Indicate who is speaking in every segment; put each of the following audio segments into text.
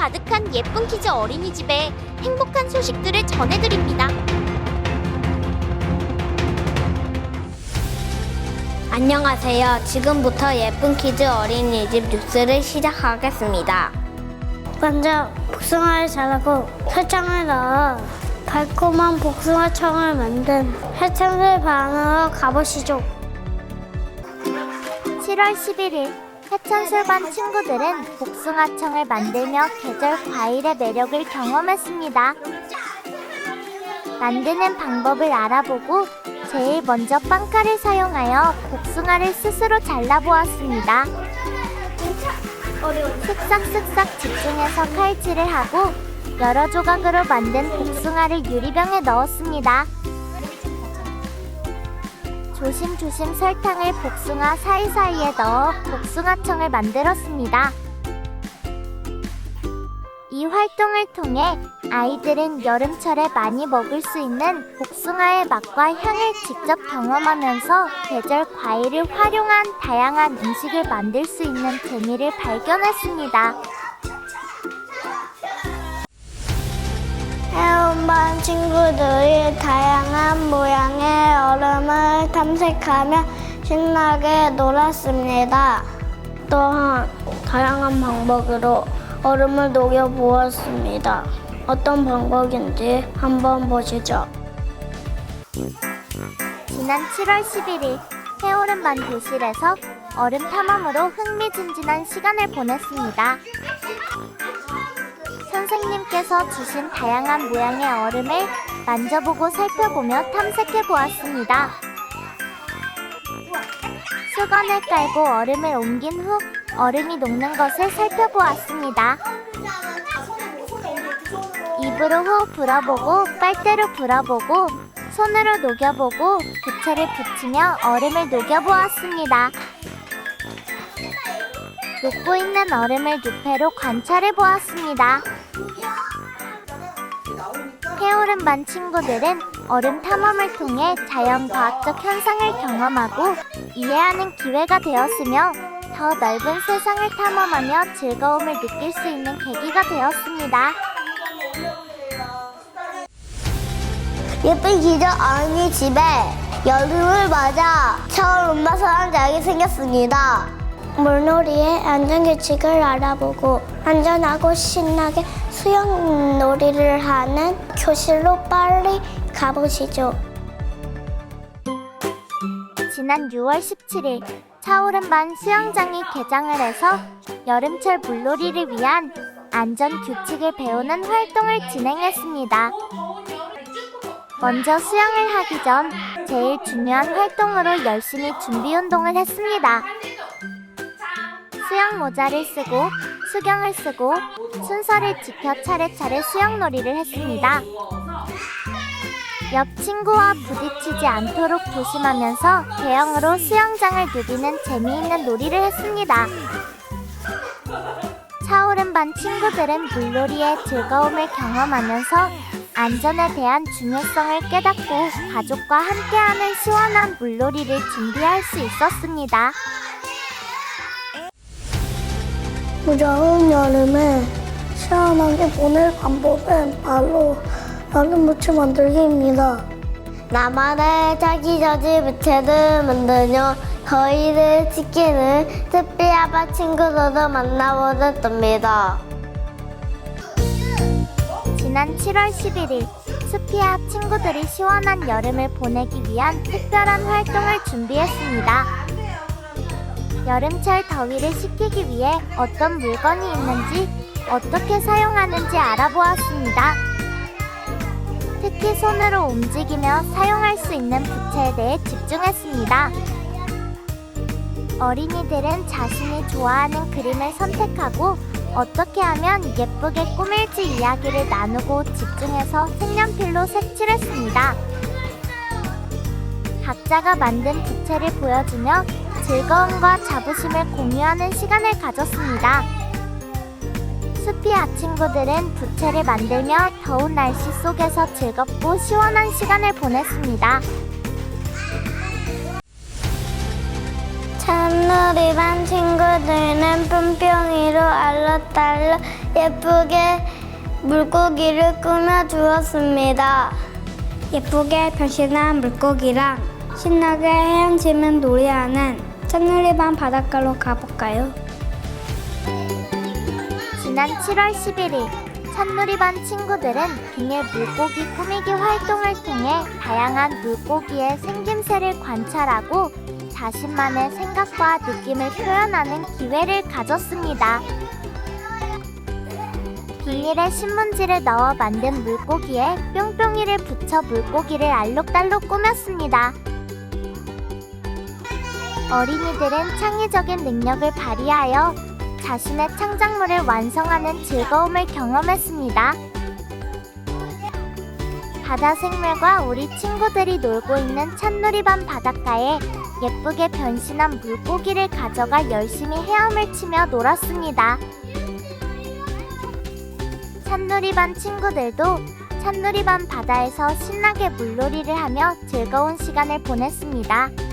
Speaker 1: 가득한 예쁜 키즈 어린이집에 행복한 소식들을 전해드립니다.
Speaker 2: 안녕하세요. 지금부터 예쁜 키즈 어린이집 뉴스를 시작하겠습니다.
Speaker 3: 먼저 복숭아를 자르고 설탕을 넣어 달콤한 복숭아청을 만든 해창술 반으로 가보시죠.
Speaker 4: 7월 11일 해천술반 친구들은 복숭아청을 만들며 계절 과일의 매력을 경험했습니다. 만드는 방법을 알아보고 제일 먼저 빵칼을 사용하여 복숭아를 스스로 잘라보았습니다. 쓱싹쓱싹 집중해서 칼질을 하고 여러 조각으로 만든 복숭아를 유리병에 넣었습니다. 조심조심 설탕을 복숭아 사이사이에 넣어 복숭아청을 만들었습니다. 이 활동을 통해 아이들은 여름철에 많이 먹을 수 있는 복숭아의 맛과 향을 직접 경험하면서 계절 과일을 활용한 다양한 음식을 만들 수 있는 재미를 발견했습니다.
Speaker 3: 해운반 친구들이 다양한 모양의 얼음을 탐색하며 신나게 놀았습니다. 또한 다양한 방법으로 얼음을 녹여 보았습니다. 어떤 방법인지 한번 보시죠.
Speaker 4: 지난 7월 11일 해오른반 교실에서 얼음 탐험으로 흥미진진한 시간을 보냈습니다. 선생님께서 주신 다양한 모양의 얼음을 만져보고 살펴보며 탐색해 보았습니다. 수건을 깔고 얼음을 옮긴 후 얼음이 녹는 것을 살펴보았습니다. 입으로 후 불어보고 빨대로 불어보고 손으로 녹여보고 부채를 붙이며 얼음을 녹여보았습니다. 녹고 있는 얼음을 누페로 관찰해 보았습니다. 해오른반 친구들은 얼음 탐험을 통해 자연과학적 현상을 경험하고 이해하는 기회가 되었으며 더 넓은 세상을 탐험하며 즐거움을 느낄 수 있는 계기가 되었습니다.
Speaker 3: 예쁜 기저 어린이 집에 여름을 맞아 처음 음마사랑장이 생겼습니다. 물놀이의 안전규칙을 알아보고 안전하고 신나게 수영놀이를 하는 교실로 빨리 가보시죠.
Speaker 4: 지난 6월 17일 차오른반 수영장이 개장을 해서 여름철 물놀이를 위한 안전 규칙을 배우는 활동을 진행했습니다. 먼저 수영을 하기 전 제일 중요한 활동으로 열심히 준비 운동을 했습니다. 수영 모자를 쓰고 수경을 쓰고 순서를 지켜 차례차례 수영놀이를 했습니다. 옆 친구와 부딪히지 않도록 조심하면서 대형으로 수영장을 누비는 재미있는 놀이를 했습니다. 차오른 반 친구들은 물놀이의 즐거움을 경험하면서 안전에 대한 중요성을 깨닫고 가족과 함께하는 시원한 물놀이를 준비할 수 있었습니다.
Speaker 3: 무더운 여름에 시원하게 보낼 방법은 바로 여름 부츠 만들기입니다. 나만의 자기저지 부채를 만들며 거위를 지키는 스피아바 친구들도 만나보셨답니다.
Speaker 4: 지난 7월 11일 수피아 친구들이 시원한 여름을 보내기 위한 특별한 활동을 준비했습니다. 여름철 더위를 식히기 위해 어떤 물건이 있는지 어떻게 사용하는지 알아보았습니다. 특히 손으로 움직이며 사용할 수 있는 부채에 대해 집중했습니다. 어린이들은 자신이 좋아하는 그림을 선택하고 어떻게 하면 예쁘게 꾸밀지 이야기를 나누고 집중해서 색연필로 색칠했습니다. 각자가 만든 부채를 보여주며 즐거움과 자부심을 공유하는 시간을 가졌습니다. 수피아 친구들은 부채를 만들며 더운 날씨 속에서 즐겁고 시원한 시간을 보냈습니다.
Speaker 3: 찬놀이 반 친구들은 뿅뿅이로 알록달록 예쁘게 물고기를 꾸며 주었습니다.
Speaker 2: 예쁘게 변신한 물고기랑 신나게 헤엄치면 놀이하는 첫누리밤 바닷가로 가볼까요?
Speaker 4: 지난 7월 11일 찬누리반 친구들은 비닐 물고기 꾸미기 활동을 통해 다양한 물고기의 생김새를 관찰하고 자신만의 생각과 느낌을 표현하는 기회를 가졌습니다. 비닐에 신문지를 넣어 만든 물고기에 뿅뿅이를 붙여 물고기를 알록달록 꾸몄습니다. 어린이들은 창의적인 능력을 발휘하여 자신의 창작물을 완성하는 즐거움을 경험했습니다. 바다 생물과 우리 친구들이 놀고 있는 찬놀이밤 바닷가에 예쁘게 변신한 물고기를 가져가 열심히 헤엄을 치며 놀았습니다. 찬놀이밤 친구들도 찬놀이밤 바다에서 신나게 물놀이를 하며 즐거운 시간을 보냈습니다.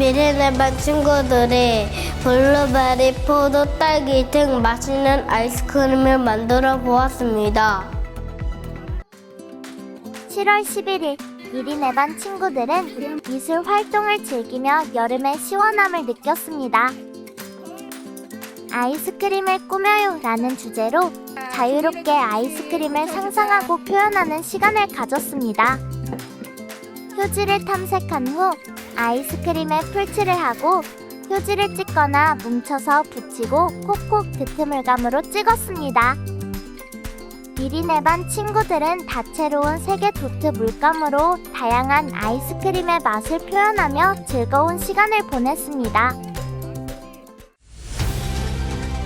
Speaker 2: 미리네 반 친구들이 블루베리, 포도, 딸기 등 맛있는 아이스크림을 만들어 보았습니다.
Speaker 4: 7월 11일 미리네 반 친구들은 미술 활동을 즐기며 여름의 시원함을 느꼈습니다. 아이스크림을 꾸며요 라는 주제로 자유롭게 아이스크림을 상상하고 표현하는 시간을 가졌습니다. 휴지를 탐색한 후 아이스크림에 풀칠을 하고 휴지를 찍거나 뭉쳐서 붙이고 콕콕 드트물감으로 찍었습니다. 미리네 반 친구들은 다채로운 세계 도트 물감으로 다양한 아이스크림의 맛을 표현하며 즐거운 시간을 보냈습니다.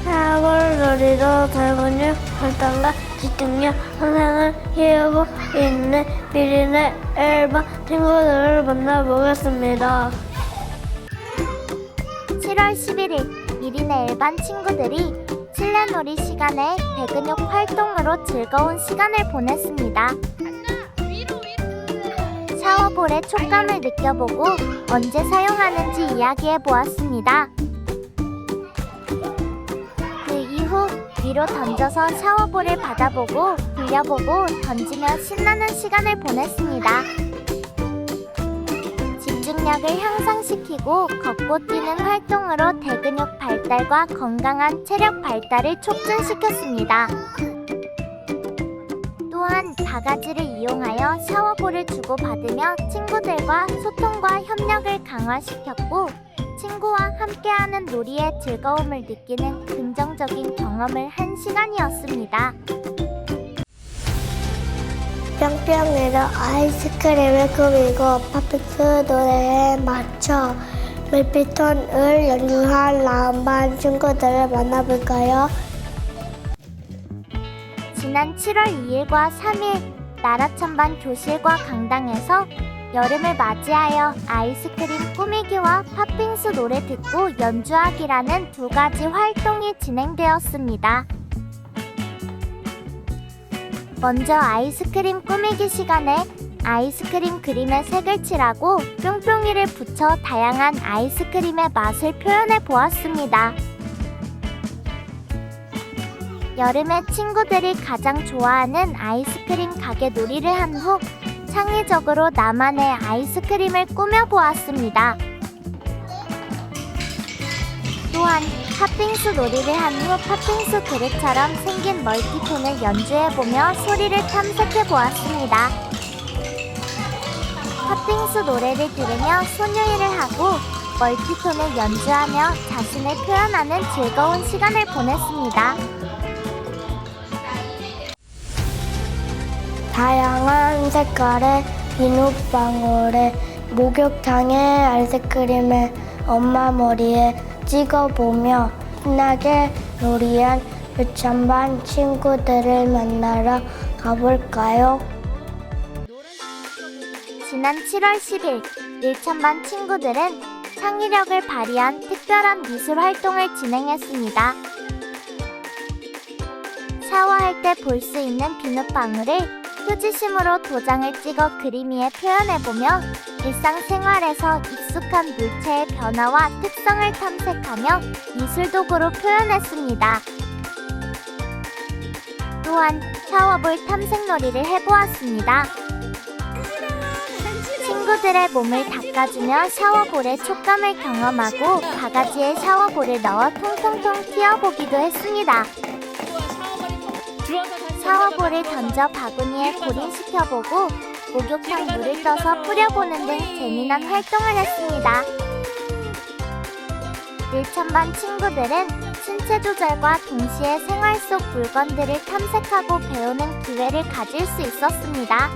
Speaker 3: 사월놀이로 젊은이 활동과 집중력 선생을 키우고 있는 미리네 앨범 친구들을 만나보겠습니다.
Speaker 4: 7월 11일 미리네 일반 친구들이 실내놀이 시간에 배근육 활동으로 즐거운 시간을 보냈습니다. 샤워볼의 촉감을 느껴보고 언제 사용하는지 이야기해 보았습니다. 위로 던져서 샤워볼을 받아보고 돌려보고 던지며 신나는 시간을 보냈습니다. 집중력을 향상시키고 걷고 뛰는 활동으로 대근육 발달과 건강한 체력 발달을 촉진시켰습니다. 또한 바가지를 이용하여 샤워볼을 주고받으며 친구들과 소통과 협력을 강화시켰고 친구와 함께하는 놀이의 즐거움을 느끼는 긍정적인 경험을 한 시간이었습니다.
Speaker 3: 뿅뿅이로 아이스크림을 꾸미고 팝핑스 노래에 맞춰 물피톤을 연주한 라운반 친구들을 만나볼까요?
Speaker 4: 지난 7월 2일과 3일 나라천반 교실과 강당에서 여름을 맞이하여 아이스크림 꾸미기와 팥빙수 노래 듣고 연주하기라는 두 가지 활동이 진행되었습니다. 먼저 아이스크림 꾸미기 시간에 아이스크림 그림에 색을 칠하고 뿅뿅이를 붙여 다양한 아이스크림의 맛을 표현해 보았습니다. 여름에 친구들이 가장 좋아하는 아이스크림 가게 놀이를 한 후 창의적으로 나만의 아이스크림을 꾸며 보았습니다. 또한 팥빙수 놀이를 한 후 팥빙수 그릇처럼 생긴 멀티톤을 연주해보며 소리를 탐색해 보았습니다. 팥빙수 노래를 들으며 손유일을 하고 멀티톤을 연주하며 자신을 표현하는 즐거운 시간을 보냈습니다.
Speaker 3: 다양한 색깔의 비눗방울에 목욕탕의 아이스크림을 엄마 머리에 찍어보며 신나게 놀이한 유치원반 친구들을 만나러 가볼까요?
Speaker 4: 지난 7월 10일 일천반 친구들은 창의력을 발휘한 특별한 미술 활동을 진행했습니다. 샤워할 때 볼 수 있는 비눗방울을 휴지심으로 도장을 찍어 그림 위에 표현해보며 일상생활에서 익숙한 물체의 변화와 특성을 탐색하며 미술 도구로 표현했습니다. 또한 샤워볼 탐색놀이를 해보았습니다. 친구들의 몸을 닦아주며 샤워볼의 촉감을 경험하고 바가지에 샤워볼을 넣어 통통통 튀어보기도 했습니다. 샤워볼을 던져 바구니에 고린시켜보고 목욕탕 물을 떠서 뿌려보는 등 재미난 활동을 했습니다. 1천반 친구들은 신체 조절과 동시에 생활 속 물건들을 탐색하고 배우는 기회를 가질 수 있었습니다.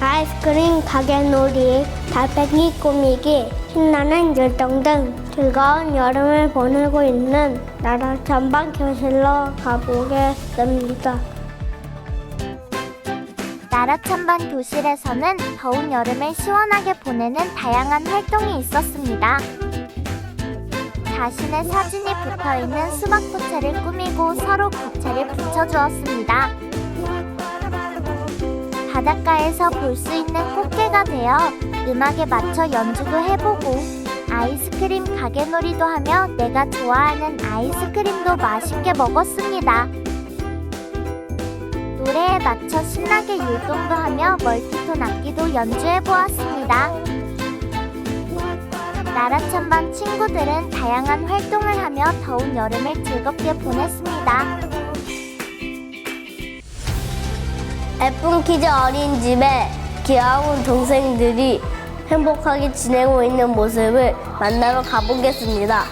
Speaker 3: 아이스크림 가게 놀이, 달팽이 꾸미기, 신나는 율동 등 즐거운 여름을 보내고 있는 나라 전방 교실로 가보겠습니다.
Speaker 4: 나라찬반 교실에서는 더운 여름을 시원하게 보내는 다양한 활동이 있었습니다. 자신의 사진이 붙어 있는 수박 부채를 꾸미고 서로 부채를 붙여주었습니다. 바닷가에서 볼 수 있는 꽃게가 되어 음악에 맞춰 연주도 해보고 아이스크림 가게놀이도 하며 내가 좋아하는 아이스크림도 맛있게 먹었습니다. 노래에 맞춰 신나게 율동도 하며 멀티톤 악기도 연주해 보았습니다. 나라찬반 친구들은 다양한 활동을 하며 더운 여름을 즐겁게 보냈습니다.
Speaker 3: 예쁜 키즈 어린이집에 귀여운 동생들이 행복하게 지내고 있는 모습을 만나러 가보겠습니다.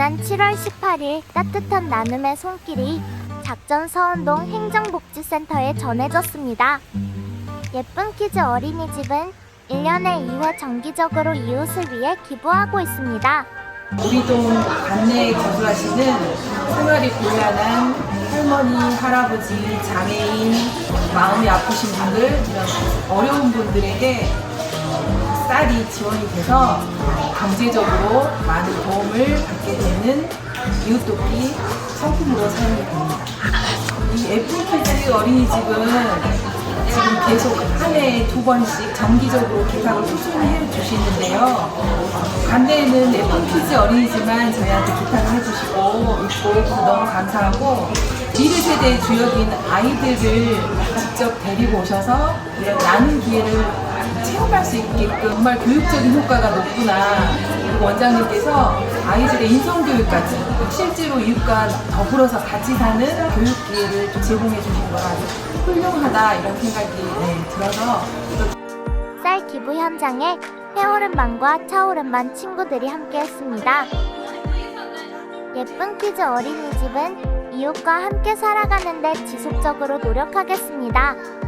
Speaker 4: 지난 7월 18일 따뜻한 나눔의 손길이 작전 서운동 행정복지센터에 전해졌습니다. 예쁜 키즈 어린이집은 1년에 2회 정기적으로 이웃을 위해 기부하고 있습니다.
Speaker 5: 우리 동 관내에 거주하시는 생활이 곤란한 할머니, 할아버지, 장애인, 마음이 아프신 분들, 이런 어려운 분들에게 쌀이 지원이 돼서 경제적으로 많은 도움을 받게 되는 이웃돕기 상품으로 사용이 됩니다. 이 애플키즈 어린이집은 지금 계속 한 해에 두 번씩 정기적으로 개각을 꾸준히 해 주시는데요. 관내에는 애플키즈 어린이집만 저희한테 부탁을 해주시고 있고 너무 감사하고 미래 세대의 주역인 아이들을 직접 데리고 오셔서 이런 나눔 기회를 체험할 수 있게끔 정말 교육적인 효과가 높구나. 그리고 원장님께서 아이들의 인성교육까지 실제로 이웃과 더불어서 같이 사는 교육 기회를 또 제공해 주신 거라 아주 훌륭하다 이런 생각이 네, 들어서
Speaker 4: 쌀 기부 현장에 해오른반과 차오른반 친구들이 함께했습니다. 예쁜 키즈 어린이집은 이웃과 함께 살아가는데 지속적으로 노력하겠습니다.